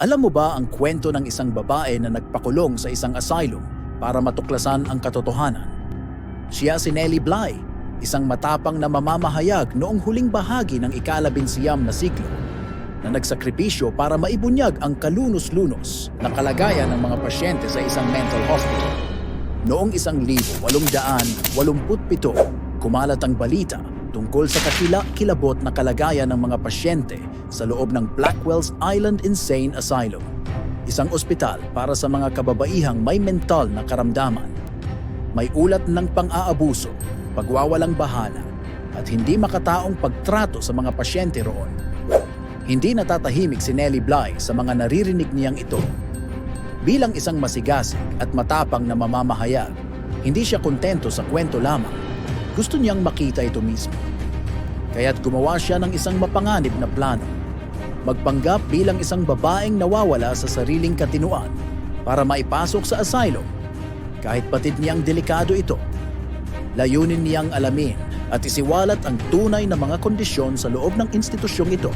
Alam mo ba ang kwento ng isang babae na nagpakulong sa isang asylum para matuklasan ang katotohanan? Siya si Nellie Bly, isang matapang na mamamahayag noong huling bahagi ng ikalabinsiyam na siglo na nagsakripisyo para maibunyag ang kalunos-lunos na kalagayan ng mga pasyente sa isang mental hospital. Noong 1887, kumalat ang balita tungkol sa kakila-kilabot na kalagayan ng mga pasyente sa loob ng Blackwell's Island Insane Asylum, isang ospital para sa mga kababaihang may mental na karamdaman. May ulat ng pang-aabuso, pagwawalang bahala, at hindi makataong pagtrato sa mga pasyente roon. Hindi natatahimik si Nellie Bly sa mga naririnig niyang ito. Bilang isang masigasig at matapang na mamamahayag, hindi siya kontento sa kwento lamang. Gusto niyang makita ito mismo. Kaya't gumawa siya ng isang mapanganib na plano. Magpanggap bilang isang babaeng nawawala sa sariling katinuan para maipasok sa asylum. Kahit patid niyang delikado ito, layunin niyang alamin at isiwalat ang tunay na mga kondisyon sa loob ng institusyong ito